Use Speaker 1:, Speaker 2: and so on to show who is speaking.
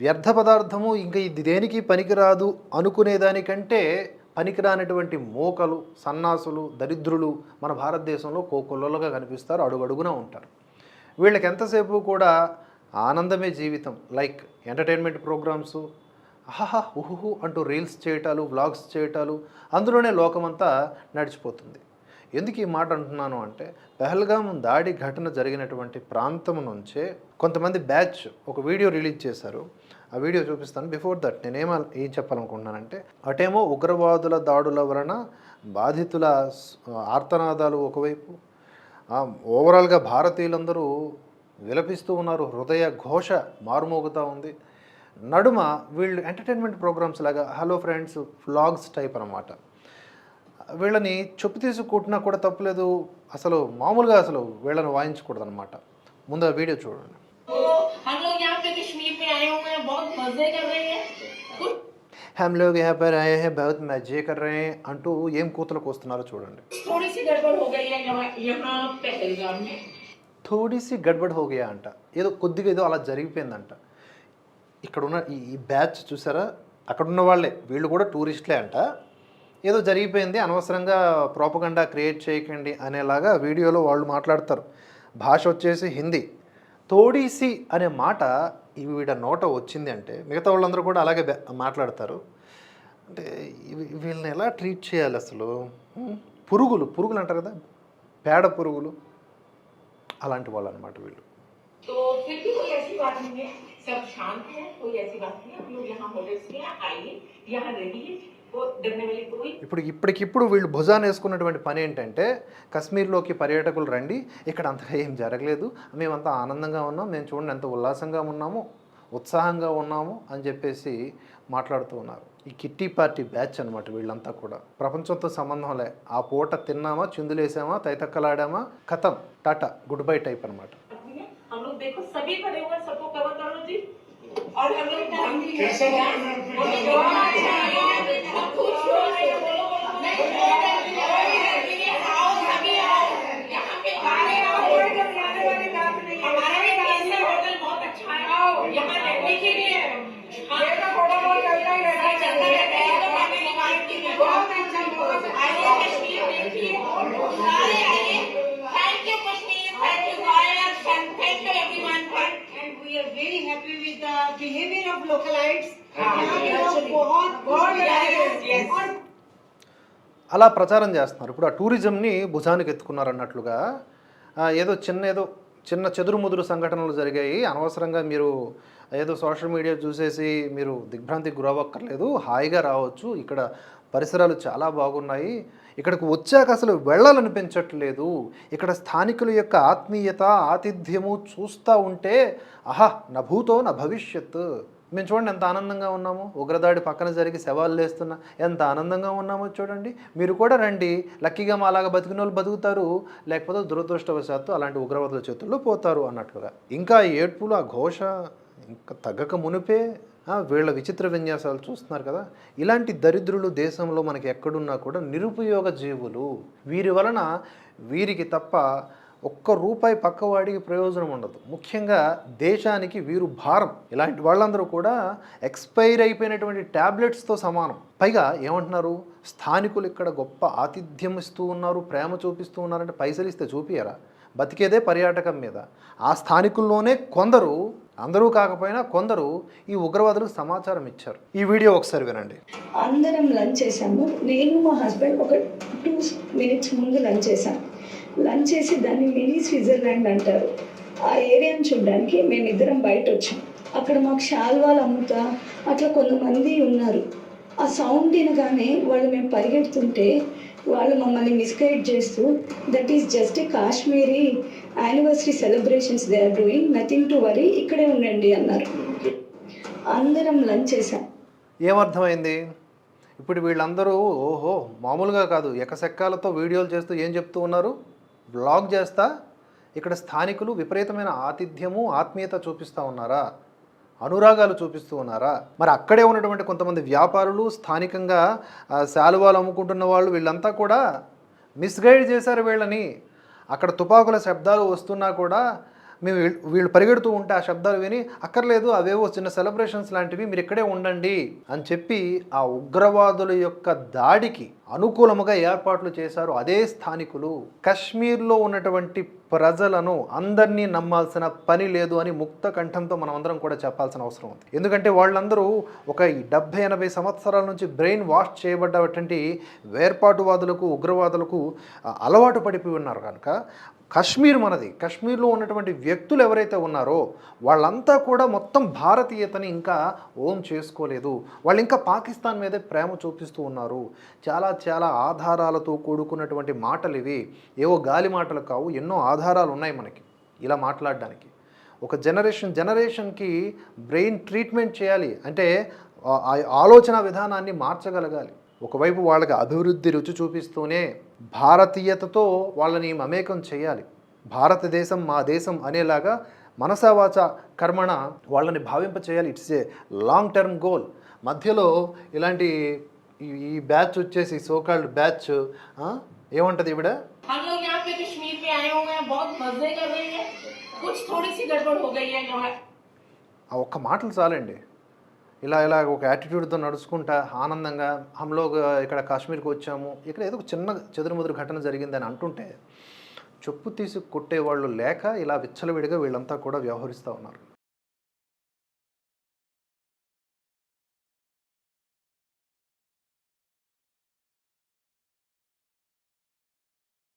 Speaker 1: వ్యర్థ పదార్థము ఇంకా ఇది దేనికి పనికిరాదు అనుకునేదానికంటే పనికిరానటువంటి మోకలు సన్నాసులు దరిద్రులు మన భారతదేశంలో కోకొల్లలుగా కనిపిస్తారు అడుగడుగునా ఉంటారు. వీళ్ళకి ఎంతసేపు కూడా ఆనందమే జీవితం. లైక్ ఎంటర్టైన్మెంట్ ప్రోగ్రామ్స్ ఆహా ఉహుహు అంటూ రీల్స్ చేయటాలు వ్లాగ్స్ చేయటాలు అందులోనే లోకమంతా నడిచిపోతుంది. ఎందుకు ఈ మాట అంటున్నాను అంటే పెహల్గాం దాడి ఘటన జరిగినటువంటి ప్రాంతం నుంచే కొంతమంది బ్యాచ్ ఒక వీడియో రిలీజ్ చేశారు. ఆ వీడియో చూపిస్తాను. బిఫోర్ దట్ నేనేమ ఏం చెప్పాలనుకుంటున్నానంటే అటేమో ఉగ్రవాదుల దాడుల వలన బాధితుల ఆర్తనాదాలు ఒకవైపు ఓవరాల్గా భారతీయులందరూ విలపిస్తూ ఉన్నారు. హృదయ ఘోష మారుమోగుతూ ఉంది. నడుమ వీళ్ళు ఎంటర్టైన్మెంట్ ప్రోగ్రామ్స్ లాగా హలో ఫ్రెండ్స్ వ్లాగ్స్ టైప్ అన్నమాట. వీళ్ళని చెప్పు తీసి కూడా తప్పలేదు. అసలు మామూలుగా అసలు వీళ్ళని వాయించకూడదు అనమాట ముందు ఆ వీడియో చూడండి.
Speaker 2: हम लोग यहाँ
Speaker 1: पर आए हैं बहुत मजे कर रहे हैं అంటూ ఏం కూతలకు వస్తున్నారో చూడండి
Speaker 2: थोड़ी सी गड़बड़ हो गई है यहाँ यहाँ पहलगाम में
Speaker 1: థోడీసి గడ్బడ్ హోగయా అంట ఏదో కొద్దిగా ఏదో అలా జరిగిపోయిందంట ఇక్కడ ఉన్న ఈ ఈ బ్యాచ్ చూసారా అక్కడ ఉన్న వాళ్ళే వీళ్ళు కూడా టూరిస్టులే అంట ఏదో జరిగిపోయింది అనవసరంగా ప్రోపగండా క్రియేట్ చేయకండి అనేలాగా వీడియోలో వాళ్ళు మాట్లాడతారు భాష వచ్చేసి హిందీ తోడీసి అనే మాట ఈ వీడ నోట వచ్చింది అంటే మిగతా వాళ్ళందరూ కూడా అలాగే బె- మాట్లాడతారు అంటే ఇవి- వీళ్ళని ఎలా ట్రీట్ చేయాలి అసలు ఉం? పురుగులు పురుగులు అంటారు కదా పేడ పురుగులు అలాంటి వాళ్ళు అనమాట వీళ్ళు
Speaker 2: तो फिर भी कोई ऐसी बात नहीं है सब शांत है कोई ऐसी बात नहीं है आप लोग यहाँ होटल्स में आइए यहाँ रहिए वो डरने वाली कोई
Speaker 1: ఇప్పుడు ఇప్పటికిప్పుడు వీళ్ళు భుజాన్ని వేసుకున్నటువంటి పని ఏంటంటే కశ్మీర్లోకి పర్యాటకులు రండి ఇక్కడ అంతగా ఏం జరగలేదు మేమంతా ఆనందంగా ఉన్నాం మేము చూడండి ఎంత ఉల్లాసంగా ఉన్నాము ఉత్సాహంగా ఉన్నాము అని చెప్పేసి మాట్లాడుతూ ఉన్నారు ఈ కిట్టి పార్టీ బ్యాచ్ అనమాట వీళ్ళంతా కూడా ప్రపంచంతో సంబంధం లే ఆ పూట తిన్నామా చిందులేసామా తైతక్కలాడామా కథం టాటా గుడ్ బై టైప్ అనమాట
Speaker 2: आदमी है हम
Speaker 1: అలా ప్రచారం చేస్తున్నారు. ఇప్పుడు ఆ టూరిజంని భుజానికి ఎత్తుకున్నారు అన్నట్లుగా ఏదో చిన్న ఏదో చిన్న చెదురు ముదురు సంఘటనలు జరిగాయి. అనవసరంగా మీరు ఏదో సోషల్ మీడియా చూసేసి మీరు దిగ్భ్రాంతికి గురవ్వక్కర్లేదు. హాయిగా రావచ్చు. ఇక్కడ పరిసరాలు చాలా బాగున్నాయి. ఇక్కడికి వచ్చాక అసలు వెళ్ళాలనిపించట్లేదు. ఇక్కడ స్థానికుల యొక్క ఆత్మీయత ఆతిథ్యము చూస్తూ ఉంటే ఆహా నా భూతో నా భవిష్యత్ మేము చూడండి ఎంత ఆనందంగా ఉన్నాము. ఉగ్రదాడి పక్కన జరిగి శవాలు లేస్తున్నా ఎంత ఆనందంగా ఉన్నామో చూడండి. మీరు కూడా రండి. లక్కీగా మా అలాగా బతికిన వాళ్ళు బతుకుతారు. లేకపోతే దురదృష్టవశాత్తు అలాంటి ఉగ్రవాదుల చేతుల్లో పోతారు అన్నట్లుగా ఇంకా ఏడ్పులు ఆ ఘోష ఇంకా తగ్గక మునిపే వీళ్ళ విచిత్ర విన్యాసాలు చూస్తున్నారు కదా. ఇలాంటి దరిద్రులు దేశంలో మనకి ఎక్కడున్నా కూడా నిరుపయోగ జీవులు. వీరి వలన వీరికి తప్ప ఒక్క రూపాయి పక్కవాడికి ప్రయోజనం ఉండదు. ముఖ్యంగా దేశానికి వీరు భారం. ఇలాంటి వాళ్ళందరూ కూడా ఎక్స్పైర్ అయిపోయినటువంటి ట్యాబ్లెట్స్తో సమానం. పైగా ఏమంటున్నారు? స్థానికులు ఇక్కడ గొప్ప ఆతిథ్యం ఇస్తూ ఉన్నారు ప్రేమ చూపిస్తూ ఉన్నారంటే పైసలు ఇస్తే చూపియరా బతికేదే పర్యాటకం మీద. ఆ స్థానికుల్లోనే కొందరు అందరూ కాకపోయినా కొందరు ఈ ఉగ్రవాదులకు సమాచారం ఇచ్చారు. ఈ వీడియో ఒకసారి వినండి.
Speaker 3: అందరం లంచ్ చేసాము నేను మా హస్బెండ్ ఒక టూ మినిట్స్ ముందు లంచ్ చేశాను లంచ్ చేసి దాన్ని మినీ స్విట్జర్లాండ్ అంటారు. ఆ ఏరియాని చూడడానికి మేమిద్దరం బయట వచ్చాం అక్కడ మాకు శాల్వాలు అమ్ముతా అట్లా కొంతమంది ఉన్నారు. ఆ సౌండ్ వినగానే వాళ్ళు మేము పరిగెడుతుంటే వాళ్ళు మమ్మల్ని మిస్గైడ్ చేస్తూ that is just a Kashmiri anniversary celebrations they are doing nothing to worry ఇక్కడే ఉండండి అన్నారు. అందరం లంచ్ చేశాం.
Speaker 1: ఏమర్థమైంది? ఇప్పుడు వీళ్ళందరూ ఓహో మామూలుగా కాదు ఎకసెక్కాలతో వీడియోలు చేస్తూ ఏం చెప్తూ ఉన్నారు? బ్లాగ్ చేస్తా? ఇక్కడ స్థానికులు విపరీతమైన ఆతిథ్యము ఆత్మీయత చూపిస్తూ ఉన్నారా? అనురాగాలు చూపిస్తూ ఉన్నారా? మరి అక్కడే ఉన్నటువంటి కొంతమంది వ్యాపారులు స్థానికంగా శాలువాలు అమ్ముకుంటున్న వాళ్ళు వీళ్ళంతా కూడా మిస్గైడ్ చేశారు వీళ్ళని. అక్కడ తుపాకుల శబ్దాలు వస్తున్నా కూడా మేము వీళ్ళు- వీళ్ళు పరిగెడుతూ ఉంటే ఆ శబ్దాలు విని అక్కర్లేదు అవేవో చిన్న సెలబ్రేషన్స్ లాంటివి మీరు ఇక్కడే ఉండండి అని చెప్పి ఆ ఉగ్రవాదుల యొక్క దాడికి అనుకూలముగా ఏర్పాట్లు చేశారు అదే స్థానికులు. కశ్మీర్లో ఉన్నటువంటి ప్రజలను అందరినీ నమ్మాల్సిన పని లేదు అని ముక్త కంఠంతో మనం అందరం కూడా చెప్పాల్సిన అవసరం ఉంది. ఎందుకంటే వాళ్ళందరూ ఒక డెబ్బై డెబ్భై ఎనభై సంవత్సరాల నుంచి బ్రెయిన్ వాష్ చేయబడ్డటువంటి వేర్పాటువాదులకు ఉగ్రవాదులకు అలవాటు పడిపోయి ఉన్నారు కనుక కశ్మీర్ మనది. కశ్మీర్లో ఉన్నటువంటి వ్యక్తులు ఎవరైతే ఉన్నారో వాళ్ళంతా కూడా మొత్తం భారతీయతని ఇంకా ఓం చేసుకోలేదు. వాళ్ళు ఇంకా పాకిస్తాన్ మీదే ప్రేమ చూపిస్తూ ఉన్నారు. చాలా చాలా ఆధారాలతో కూడుకున్నటువంటి మాటలు ఇవి ఏవో గాలి మాటలు కావు ఎన్నో ఆధారాలు ఉన్నాయి మనకి ఇలా మాట్లాడడానికి. ఒక జనరేషన్ జనరేషన్కి బ్రెయిన్ ట్రీట్మెంట్ చేయాలి. అంటే ఆ- ఆలోచన విధానాన్ని మార్చగలగాలి. ఒకవైపు వాళ్ళకి అభివృద్ధి రుచి చూపిస్తూనే భారతీయతతో వాళ్ళని మమేకం చేయాలి. భారతదేశం మా దేశం అనేలాగా మనసావాచ కర్మణ వాళ్ళని భావింప చేయాలి. It's a long term goal. మధ్యలో ఇలాంటి ఈ- ఈ బ్యాచ్ వచ్చేసి సోకాల్డ్ బ్యాచ్ ఏమంటది ఇవిడ
Speaker 2: आए हुए हैं बहुत मजे कर रहे हैं कुछ थोड़ी सी गड़बड़ हो गई है यहाँ
Speaker 1: ఆ ఒక్క మాటలు చాలండి ఇలా ఇలా ఒక యాటిట్యూడ్తో నడుచుకుంటా ఆనందంగా హమ్లోగ్ ఇక్కడ కాశ్మీర్కి వచ్చాము ఇక్కడ ఏదో ఒక చిన్న చెదురుముదురు ఘటన జరిగిందని అంటుంటే చెప్పు తీసి కొట్టేవాళ్ళు లేక ఇలా విచ్చలవిడిగా వీళ్ళంతా కూడా వ్యవహరిస్తూ ఉన్నారు